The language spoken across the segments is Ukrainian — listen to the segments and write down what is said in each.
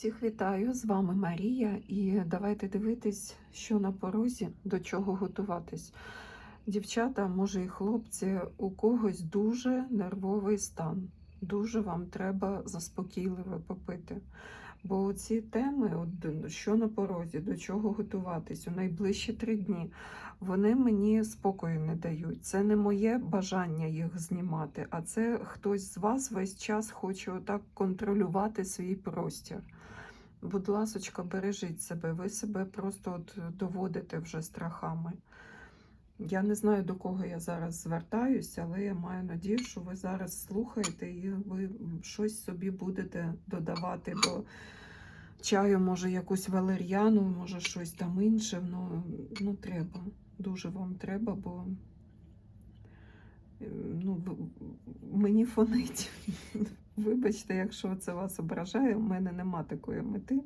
Всіх вітаю, з вами Марія, і давайте дивитись, що на порозі, до чого готуватись. Дівчата, може і хлопці, у когось дуже нервовий стан. Дуже вам треба заспокійливо попити. Бо ці теми, от, що на порозі, до чого готуватись у найближчі три дні, вони мені спокою не дають. Це не моє бажання їх знімати, а це хтось з вас весь час хоче отак контролювати свій простір. Будь ласочка, бережіть себе, ви себе просто от доводите вже страхами. Я не знаю, до кого я зараз звертаюся, але я маю надію, що ви зараз слухаєте і ви щось собі будете додавати до чаю, може, якусь валер'яну, може, щось там інше. Ну, ну треба. Дуже вам треба, бо е, ну, мені фонить. Вибачте, якщо це вас ображає, у мене нема такої мети.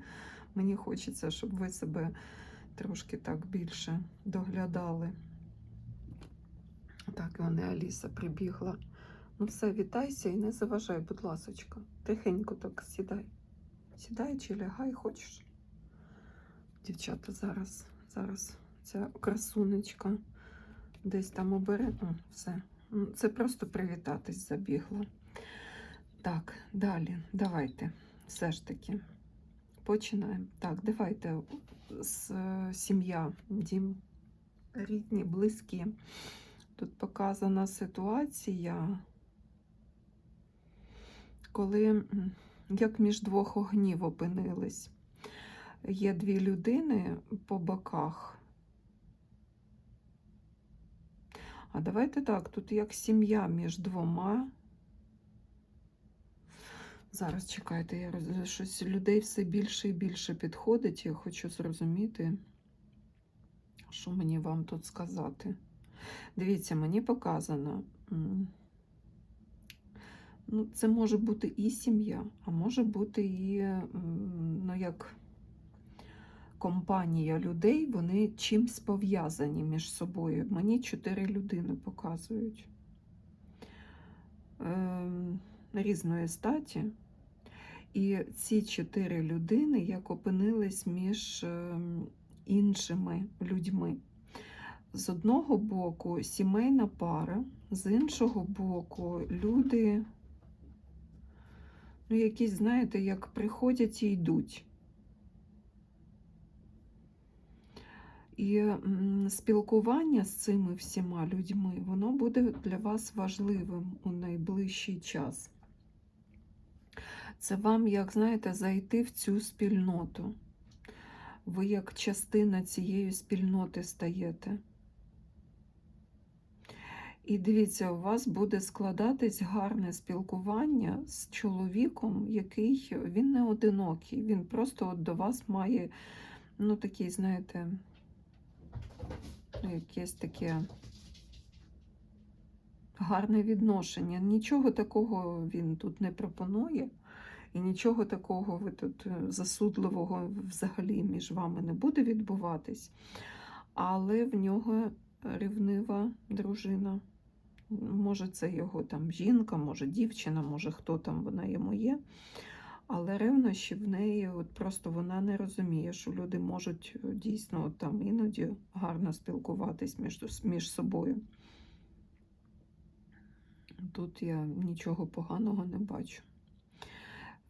Мені хочеться, щоб ви себе трошки так більше доглядали. Так, і вони Аліса прибігла. Ну все, вітайся і не заважай, будь ласочка. Тихенько так сідай. Сідай чи лягай, хочеш. Дівчата, зараз, зараз ця красунечка десь там обере. О, все. Це просто привітатись забігла. Так, далі, давайте. Все ж таки. Починаємо. Так, давайте з е, сім'я, дім, рідні, близькі. Тут показана ситуація, коли як між двох огнів опинились. Є дві людини по боках. А давайте так, тут як сім'я між двома. Зараз чекайте, я роз... щось людей все більше і більше підходить. Я хочу зрозуміти, що мені вам тут сказати. Дивіться, мені показано. Ну, це може бути і сім'я, а може бути і ну, як компанія людей, вони чимсь пов'язані між собою. Мені чотири людини показують ем, різної статі. І ці чотири людини як опинились між ем, іншими людьми. З одного боку сімейна пара, з іншого боку, люди, ну, якісь, знаєте, як приходять і йдуть. І спілкування з цими всіма людьми, воно буде для вас важливим у найближчий час. Це вам, як знаєте, зайти в цю спільноту. Ви як частина цієї спільноти стаєте. І дивіться, у вас буде складатись гарне спілкування з чоловіком, який він не одинокий. Він просто от до вас має, ну, такий, знаєте, якесь таке гарне відношення. Нічого такого він тут не пропонує. І нічого такого ви тут е, засудливого взагалі між вами не буде відбуватись. Але в нього ревнива дружина. Може, це його там жінка, може дівчина, може хто там вона йому є. Але ревнощі в неї, от просто вона не розуміє, що люди можуть е, дійсно от там іноді гарно спілкуватись між, між собою. Тут я нічого поганого не бачу.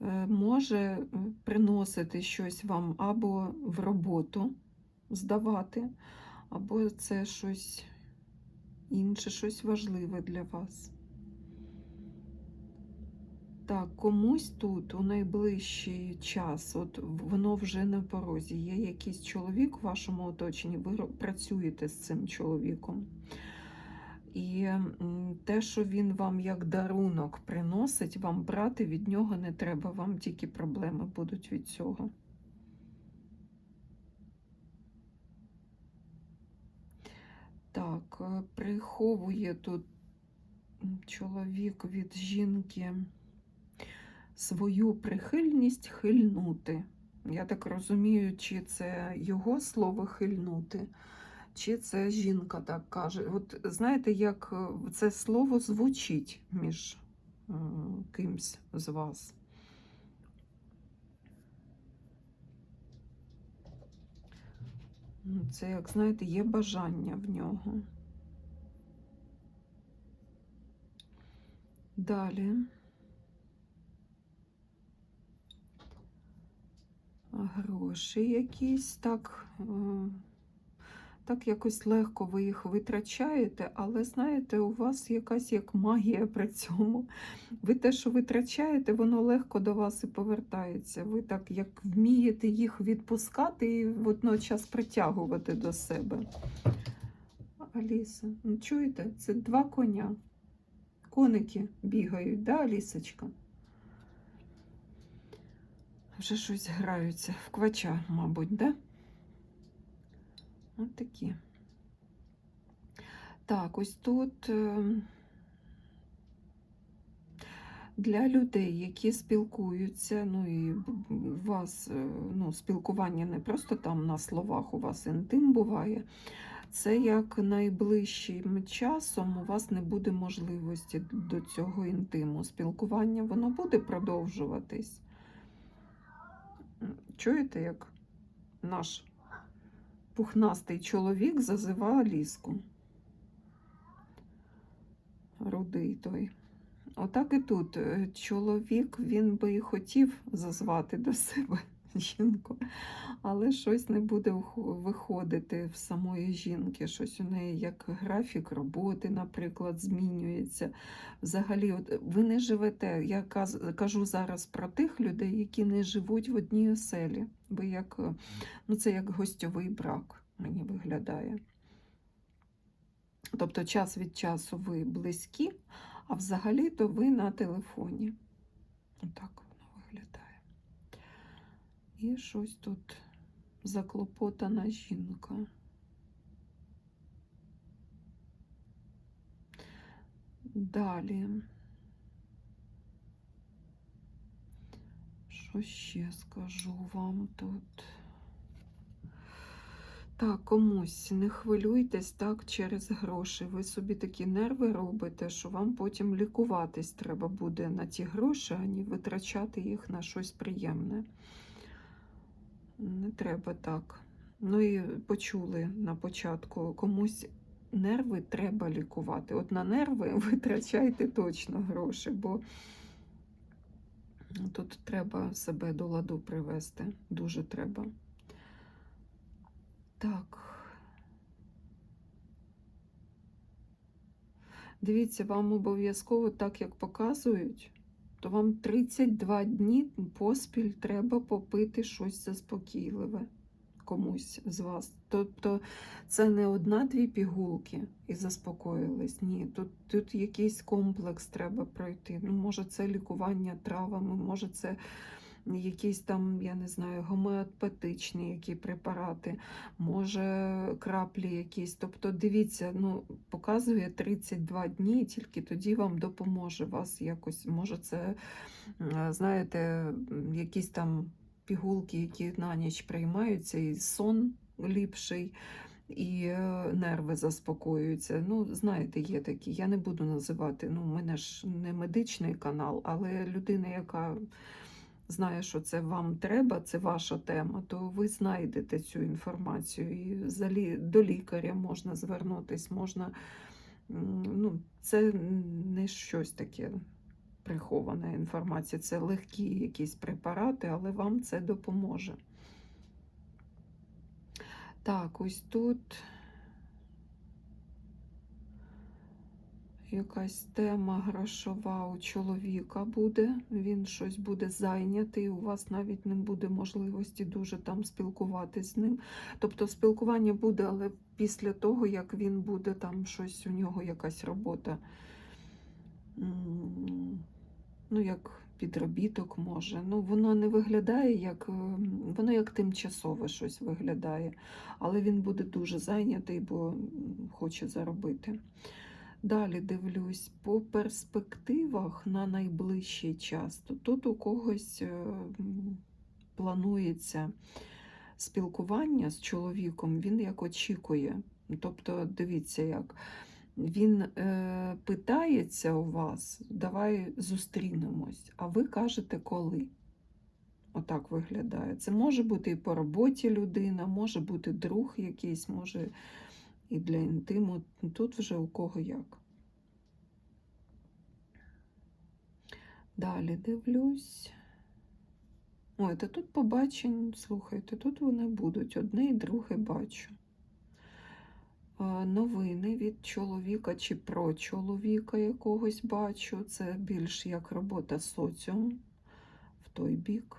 Е, Може е, приносити щось вам або в роботу здавати, або це щось інше, щось важливе для вас. Так, комусь тут у найближчий час, от воно вже на порозі. Є якийсь чоловік у вашому оточенні, ви працюєте з цим чоловіком. І те, що він вам як дарунок приносить, вам брати від нього не треба, вам тільки проблеми будуть від цього. Так, е, приховує тут чоловік від жінки свою прихильність хильнути. Я так розумію, чи це його слово хильнути, чи це жінка так каже. От знаєте, як е, це слово звучить між е, кимсь з вас. Ну, це, як знаєте, є бажання в нього. Далі. Гроші якісь так. Е, так якось легко ви їх витрачаєте, але знаєте, у вас якась як магія при цьому. Ви те, що витрачаєте, воно легко до вас і повертається. Ви так як вмієте їх відпускати і водночас притягувати до себе. Аліса, ну чуєте, це два коня. Коники бігають, да, Алісочка? Вже щось граються в квача, мабуть, да? От такі. Так, ось тут е, для людей, які спілкуються, ну і у вас е, ну, спілкування не просто там на словах, у вас інтим буває. Це як найближчим часом у вас не буде можливості до цього інтиму. Спілкування воно буде продовжуватись. Чуєте, як наш пухнастий чоловік зазива ліску. Рудий той. Отак і тут. Е, Чоловік він би і хотів зазвати до себе жінку, але щось не буде виходити в самої жінки. Щось у неї як графік роботи, наприклад, змінюється. Взагалі, от ви не живете. Я кажу зараз про тих людей, які не живуть в одній оселі. Ви як, е, ну це як гостьовий брак, мені виглядає. Тобто час від часу ви близькі, а взагалі-то ви на телефоні. Отак. І щось тут заклопотана жінка. Далі. Що ще скажу вам тут? Так, комусь не хвилюйтесь так через гроші. Ви собі такі нерви робите, що вам потім лікуватись треба буде на ті гроші, ані витрачати їх на щось приємне. Не треба так. Ну і почули на початку, комусь нерви треба лікувати. От на нерви витрачайте точно гроші, бо тут треба себе до ладу привести. Дуже треба. Так. Дивіться, вам обов'язково, так як показують, то вам 32 дні поспіль треба попити щось заспокійливе комусь з вас. Тобто це не одна-дві пігулки і заспокоїлись. Ні, тут, тут якийсь комплекс треба пройти. Ну, може, це лікування травами, може, це якісь там, я не знаю, гомеопатичні які препарати, може краплі якісь. Тобто, дивіться, ну, показує 32 дні, і тільки тоді вам допоможе вас якось. Може, це, знаєте, якісь там пігулки, які на ніч приймаються, і сон ліпший. І е, нерви заспокоюються. Ну, знаєте, є такі. Я не буду називати. Ну, мене ж не медичний канал, але людина, яка знає, що це вам треба, це ваша тема, то ви знайдете цю інформацію. І за лі- до лікаря можна звернутися, можна. Ну, це не щось таке прихована інформація, це легкі якісь препарати, але вам це допоможе. Так, ось тут якась тема грошова у чоловіка буде. Він щось буде зайнятий, у вас навіть не буде можливості дуже там спілкуватись з ним. Тобто спілкування буде, але після того, як він буде там щось, у нього якась робота. Ну, як підробіток може. Ну, воно не виглядає як ем, воно як тимчасове щось виглядає, але він буде дуже зайнятий, бо хоче заробити. Далі дивлюсь, по перспективах на найближчий час, то тут у когось е, планується спілкування з чоловіком, він як очікує. Тобто, дивіться, як він е, питається у вас, давай зустрінемось, а ви кажете коли. Отак виглядає. Це може бути і по роботі людина, може бути друг якийсь, може і для інтиму. Тут вже у кого як. Далі дивлюсь. Ой, та тут побачень, слухайте, тут вони будуть. Одне і друге бачу. Е, Новини від чоловіка чи про чоловіка якогось бачу. Це більш як робота соціум в той бік.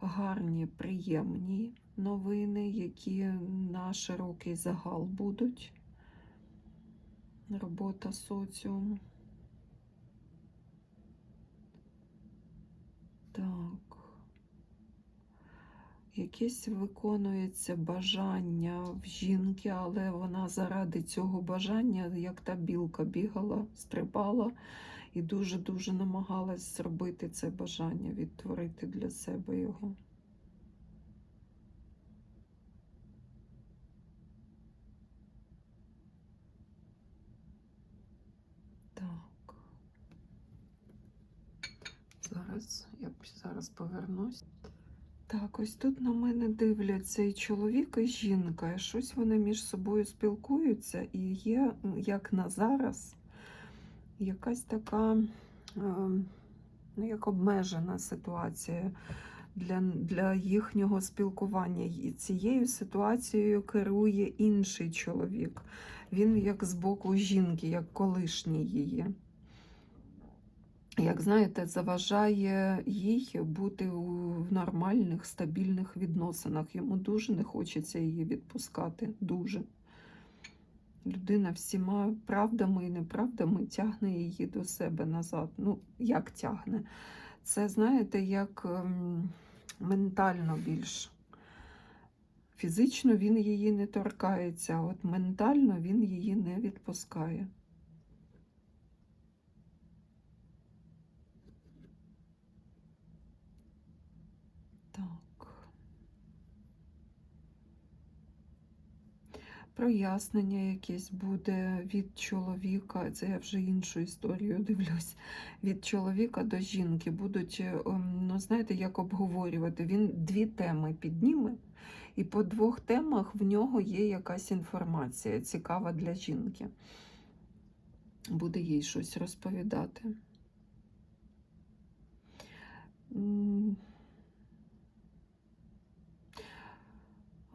Гарні, приємні новини, які на широкий загал будуть. Робота соціум. Так. Якесь виконується бажання в жінки, але вона заради цього бажання, як та білка, бігала, стрибала і дуже-дуже намагалась зробити це бажання, відтворити для себе його. Так. Зараз я б зараз повернусь. Так, ось тут на мене дивляться і чоловік, і жінка. І щось вони між собою спілкуються, і є, як на зараз, якась така, е, ну, як обмежена ситуація для, для їхнього спілкування. І цією ситуацією керує інший чоловік. Він як з боку жінки, як колишній її як знаєте, заважає їй бути в нормальних, стабільних відносинах. Йому дуже не хочеться її відпускати. Дуже. Людина всіма правдами і неправдами тягне її до себе назад. Ну, як тягне? Це, знаєте, як ем, ментально більш. Фізично він її не торкається, а от ментально він її не відпускає. Так. Прояснення якесь буде від чоловіка, це я вже іншу історію дивлюсь. Від чоловіка до жінки будуть, е, ем, ну знаєте, як обговорювати. Він дві теми підніме, і по двох темах в нього є якась інформація цікава для жінки. Буде їй щось розповідати.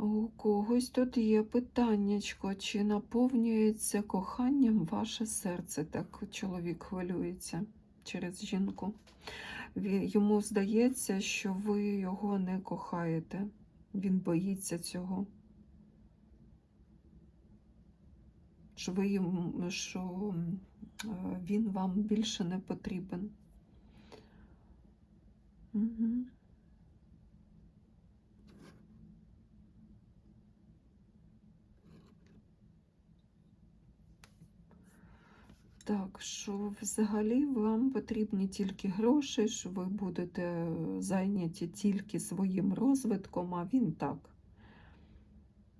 У когось тут є питаннячко, чи наповнюється коханням ваше серце? Так чоловік хвилюється через жінку. Йому здається, що ви його не кохаєте. Він боїться цього. Що, ви що е, він вам більше не потрібен. Угу. Так, що взагалі вам потрібні тільки гроші, що ви будете зайняті тільки своїм розвитком, а він так.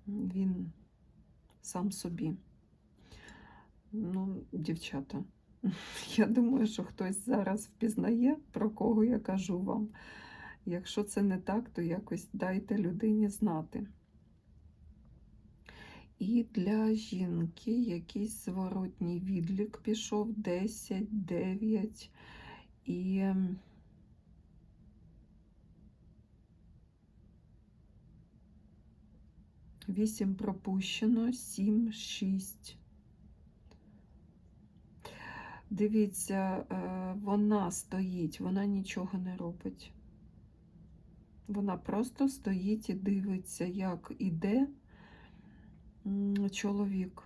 Він сам собі. Ну, дівчата, я думаю, що хтось зараз впізнає, про кого я кажу вам. Якщо це не так, то якось дайте людині знати. І для жінки якийсь зворотній відлік пішов 10, 9 і ем, вісім пропущено, 7, 6. Дивіться, е, вона стоїть, вона нічого не робить. Вона просто стоїть і дивиться, як іде чоловік.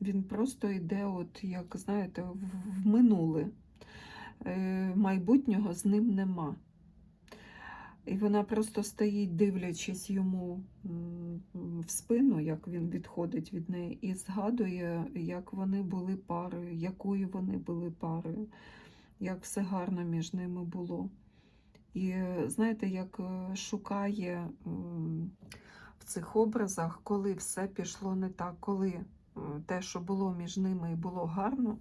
Він просто йде, от, як знаєте, в, минуле. Е, майбутнього з ним нема. І вона просто стоїть, дивлячись йому в спину, як він відходить від неї, і згадує, як вони були парою, якою вони були парою, як все гарно між ними було. І знаєте, як е, шукає в цих образах, коли все пішло не так, коли е, те, що було між ними і було гарно,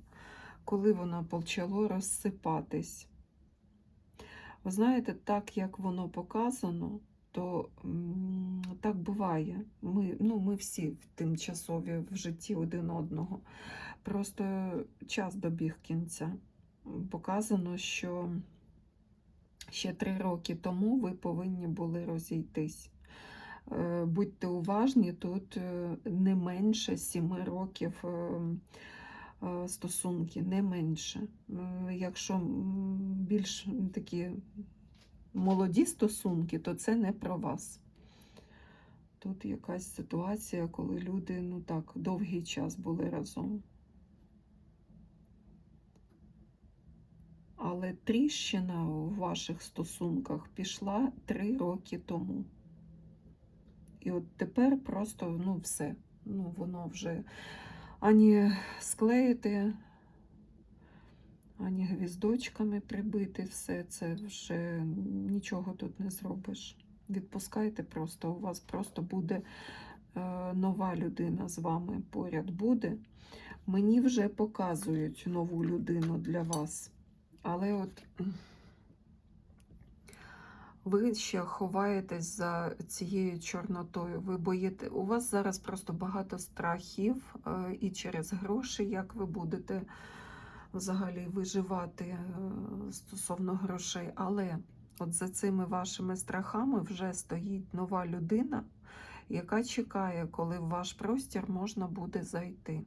коли воно почало розсипатись. Ви знаєте, так як воно показано, то так буває. Ми, ну, ми всі тимчасові в житті один одного. Просто час добіг кінця. Показано, що ще три роки тому ви повинні були розійтись. Е, Будьте уважні, тут е, не менше сіми років е, стосунки, не менше. Якщо більш такі молоді стосунки, то це не про вас. Тут якась ситуація, коли люди ну так довгий час були разом. Але тріщина у ваших стосунках пішла три роки тому. І от тепер просто ну все. Ну, воно вже ані склеїти, ані гвіздочками прибити, все це вже нічого тут не зробиш. Відпускайте просто, у вас просто буде е, нова людина з вами поряд буде. Мені вже показують нову людину для вас. Але от ви ще ховаєтесь за цією чорнотою. Ви боїте, у вас зараз просто багато страхів е, і через гроші, як ви будете взагалі виживати е, стосовно грошей. Але от за цими вашими страхами вже стоїть нова людина, яка чекає, коли в ваш простір можна буде зайти.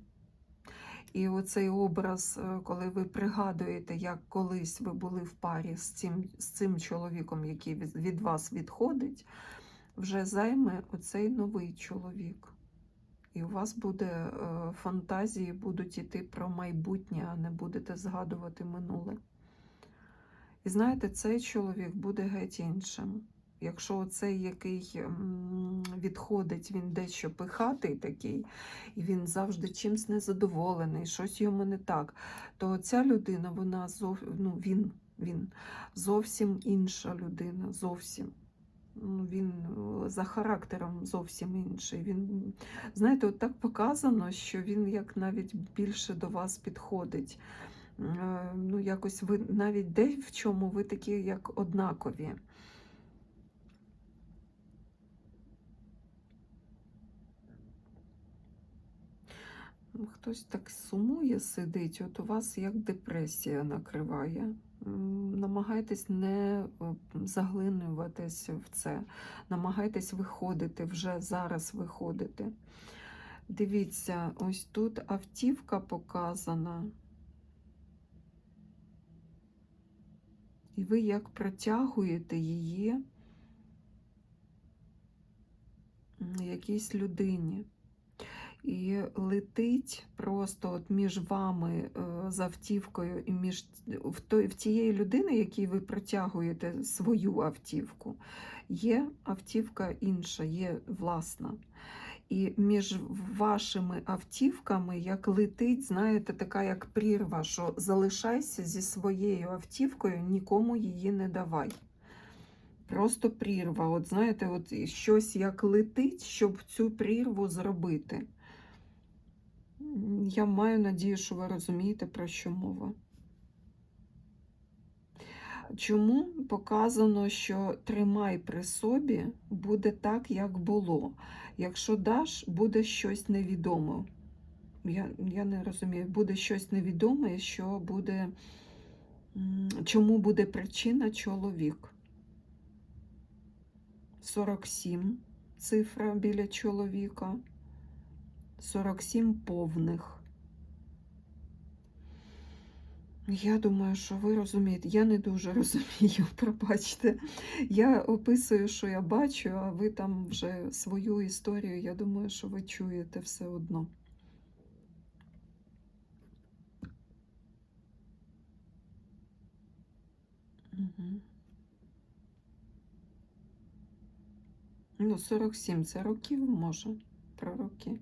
І оцей образ, е, коли ви пригадуєте, як колись ви були в парі з цим, з цим чоловіком, який від, вас відходить, вже займе оцей новий чоловік. І у вас буде е, фантазії, будуть іти про майбутнє, а не будете згадувати минуле. І знаєте, цей чоловік буде геть іншим. Якщо цей, який відходить, він дещо пихатий такий, і він завжди чимсь незадоволений, щось йому не так, то ця людина, вона зов... ну, він, він зовсім інша людина, зовсім. Ну, Він е, за характером зовсім інший. Він, знаєте, от так показано, що він як навіть більше до вас підходить. Е, Ну, якось ви навіть де в чому ви такі, як однакові. Хтось так сумує, сидить, от у вас як депресія накриває. Намагайтесь не е, заглинюватись в це, намагайтесь виходити, вже зараз виходити. Дивіться, ось тут автівка показана. І ви як протягуєте її якійсь людині. І летить просто от між вами е, з автівкою і між в, той, в тієї людини, якій ви протягуєте свою автівку, є автівка інша, є власна. І між вашими автівками, як летить, знаєте, така як прірва, що залишайся зі своєю автівкою, нікому її не давай. Просто прірва. От знаєте, от щось як летить, щоб цю прірву зробити. Я маю надію, що ви розумієте, про що мова. Чому показано, що тримай при собі буде так, як було. Якщо даш, буде щось невідоме. Я, я не розумію, буде щось невідоме, що буде, чому буде причина чоловік. 47 цифра біля чоловіка. 47 повних. Я думаю, що ви розумієте. Я не дуже розумію, пробачте. Я описую, що я бачу, а ви там вже свою історію, я думаю, що ви чуєте все одно. Угу. Ну, 47 це років може, про роки.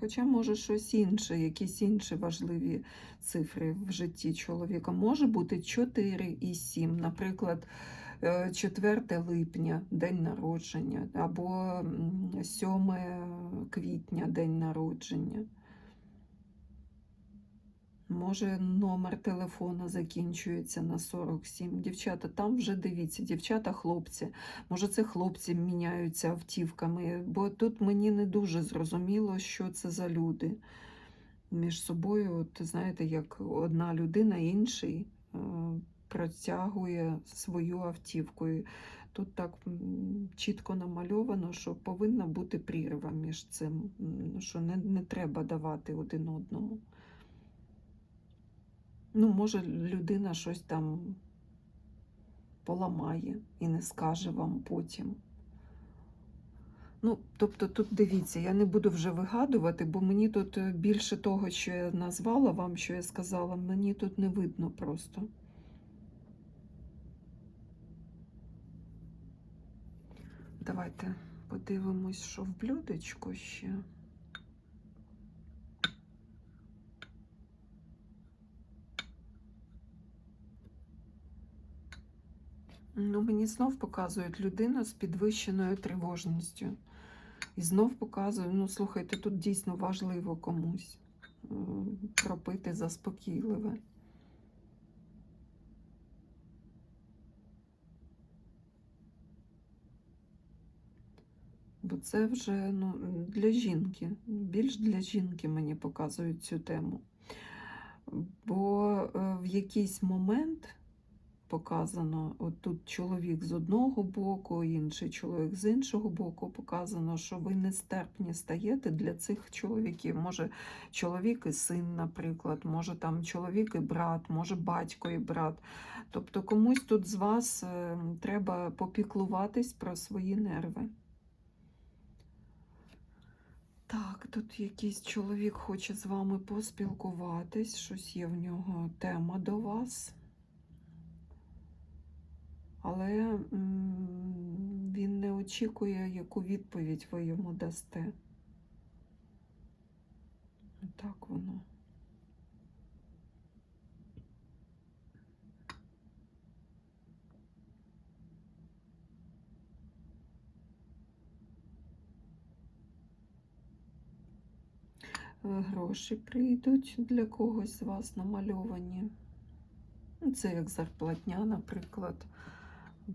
Хоча може щось інше, якісь інші важливі цифри в житті чоловіка. Може бути 4 і 7, наприклад, е, 4 липня, день народження, або м, 7 квітня, день народження. Може, номер телефона закінчується на 47. Дівчата, там вже дивіться, дівчата, хлопці. Може, це хлопці міняються автівками, бо тут мені не дуже зрозуміло, що це за люди між собою. От, знаєте, як одна людина інший е, протягує свою автівку. Тут так чітко намальовано, що повинна бути прірва між цим, що не, не треба давати один одному. Ну, може, людина щось там поламає і не скаже вам потім. Ну, тобто тут дивіться, я не буду вже вигадувати, бо мені тут е, більше того, що я назвала вам, що я сказала, мені тут не видно просто. Давайте подивимось, що в блюдечку ще. Ну, мені знов показують людину з підвищеною тривожністю. І знов показують, ну, слухайте, тут дійсно важливо комусь пропити заспокійливе. Бо це вже ну, для жінки, більш для жінки мені показують цю тему. Бо е, в якийсь момент показано, от тут чоловік з одного боку, інший чоловік з іншого боку, показано, що ви нестерпні стаєте для цих чоловіків. Може чоловік і син, наприклад, може там чоловік і брат, може батько і брат. Тобто комусь тут з вас е, треба попіклуватись про свої нерви. Так, тут якийсь чоловік хоче з вами поспілкуватись, щось є в нього тема до вас. Але він не очікує, яку відповідь ви йому дасте. Так воно. Гроші прийдуть для когось з вас намальовані. Це як зарплатня, наприклад.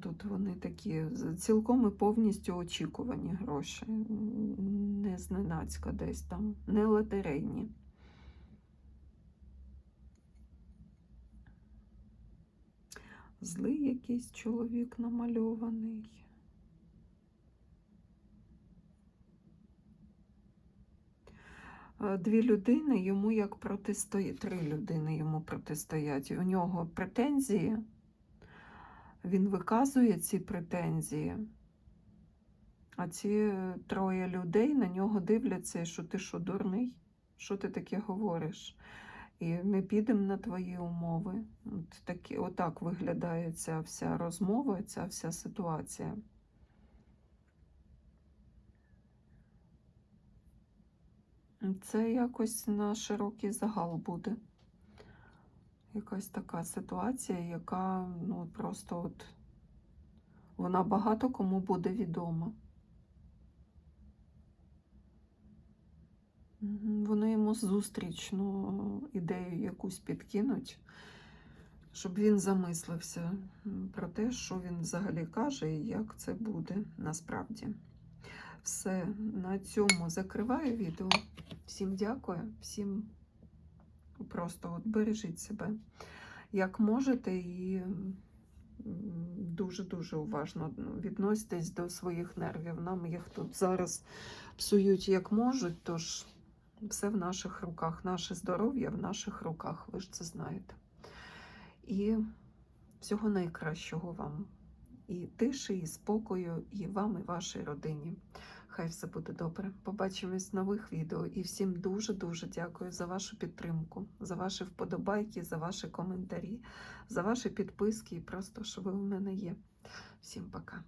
Тут вони такі цілком і повністю очікувані гроші. Не зненацька десь там, не лотерейні. Злий якийсь чоловік намальований. Е, Дві людини йому як протистоять, три людини йому протистоять. У нього претензії, він виказує ці претензії, а ці троє людей на нього дивляться, що ти що, дурний? Що ти таке говориш? І ми підемо на твої умови. От такі, отак виглядає ця вся розмова, ця вся ситуація. Це якось на широкий загал буде. Якась така ситуація, яка ну, просто от вона багато кому буде відома. Вони йому зустрічну ідею якусь підкинуть, щоб він замислився про те, що він взагалі каже і як це буде насправді. Все, на цьому закриваю відео. Всім дякую, всім просто от бережіть себе як можете і дуже-дуже уважно відноситесь до своїх нервів. Нам їх тут зараз псують як можуть, тож все в наших руках, наше здоров'я в наших руках, ви ж це знаєте. І всього найкращого вам. І тиші, і спокою, і вам, і вашій родині. Хай все буде добре. Побачимось в нових відео. І всім дуже-дуже дякую за вашу підтримку, за ваші вподобайки, за ваші коментарі, за ваші підписки і просто, що ви у мене є. Всім пока.